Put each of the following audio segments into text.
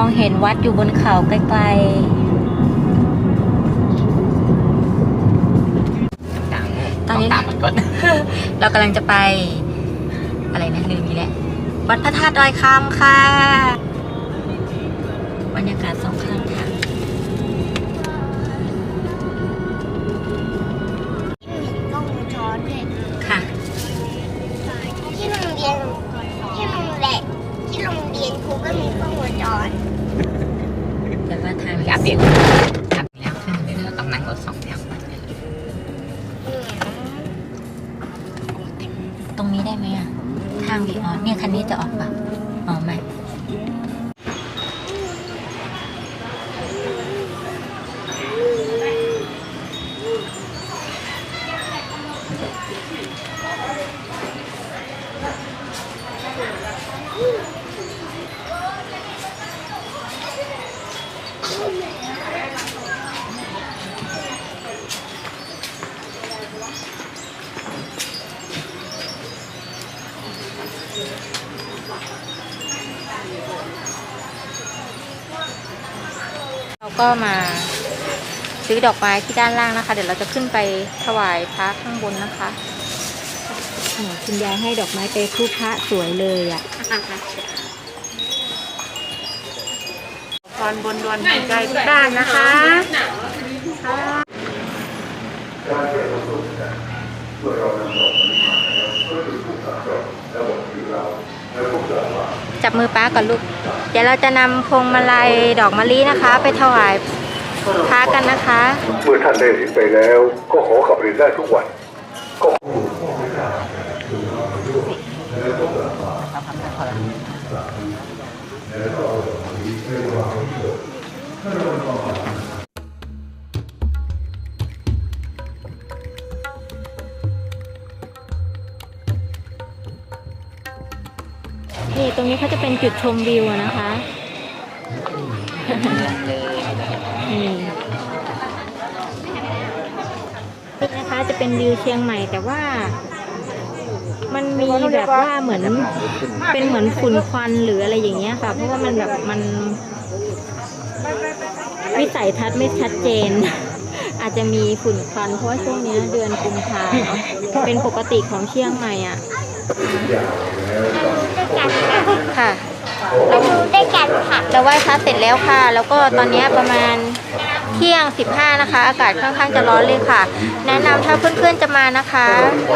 องเห็นวัดอยู่บนเขาไกลต่างตอนนี้ต่างมันก็ๆเรากำลังจะไป อะไรนะลืมอีกแล้ววัดพระธาตุดอยคำค่ะ บรรยากาศสองข้างทาง กล้องวงจรแต่ว่าทางอยากเปลี่ยนอัดแล้วขึ้นเลยเราต้องนั่งรถสองแถวไปเลยอืมตรงนี้ได้ไหมอะ ทางวีออนเนี่ยคันนี้จะออกปะอ๋อไม่ เราก็มาซื้อดอกไม้ที่ด้านล่างนะคะ เดี๋ยวเราจะขึ้นไปถวายพระข้างบนนะคะโอ้คุณยายให้ดอกไม้ไปคู่พระสวยเลยอะพรบนดวนหัวใจทุกด้านนะคะ จับมือป้าก่อนลูก เดี๋ยวเราจะนำพวงมาลัยดอกมะลินะคะ ไปถวายพระกันนะคะ เมื่อท่านได้หลีกไปแล้ว ก็ขอกลับเรียนได้ทุกวัน ก็ นี่ตรงนี้เขาจะเป็นจุดชมวิวนะคะนี่นี่นะคะจะเป็นวิวเชียงใหม่แต่ว่า มันมีแบบว่าเหมือนเป็นเหมือนฝุ่นควันหรืออะไรอย่างเงี้ยค่ะ เพราะว่ามันแบบมันวิสัยทัศน์ไม่ชัดเจน อาจจะมีฝุ่นควันเพราะว่าช่วงนี้เดือนกุมภาเป็นปกติของเชียงใหม่อะ ค่ะ เราดูด้วยกันค่ะ เราไหว้พระเสร็จแล้วค่ะ แล้วก็ตอนนี้ประมาณเที่ยง 15 นะคะ อากาศค่อนข้างจะร้อนเลยค่ะ แนะนำถ้าเพื่อนๆจะมานะคะ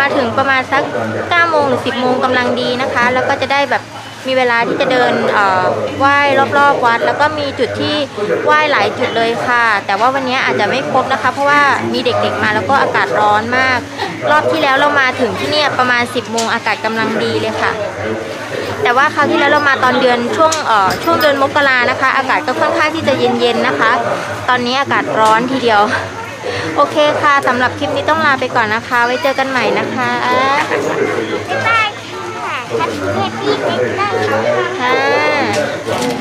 มาถึงประมาณสัก 9 โมงหรือ 10 โมงกำลังดีนะคะ แล้วก็จะได้แบบมีเวลาที่จะเดินเอ่อไหว้รอบๆวัด แล้วก็มีจุดที่ไหว้หลายจุดเลยค่ะ แต่ว่าวันนี้อาจจะไม่ครบนะคะ เพราะว่ามีเด็กๆมาแล้วก็อากาศร้อนมาก รอบที่แล้วเรามาถึงที่เนี่ยประมาณ 10 โมงอากาศกำลังดีเลยค่ะ แต่ว่าคราวที่แล้วเรามาตอนเดือนช่วงเอ่อช่วงเดือนมกรานะคะ อากาศก็ค่อนข้างที่จะเย็นๆนะคะ ตอนนี้อากาศร้อนทีเดียว โอเคค่ะสำหรับคลิปนี้ต้องลาไปก่อนนะคะ ไว้เจอกันใหม่นะคะบ๊ายบายค่ะแฮปปี้แฮปปี้เด็กได้ค่ะค่ะ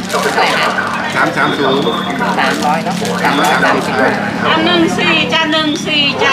เท่าไหร่นะสามสามศูนย์สามร้อยเนาะสามร้อยสามสิบอันหนึ่งสี่จ้ะหนึ่งสี่จ้ะโอเค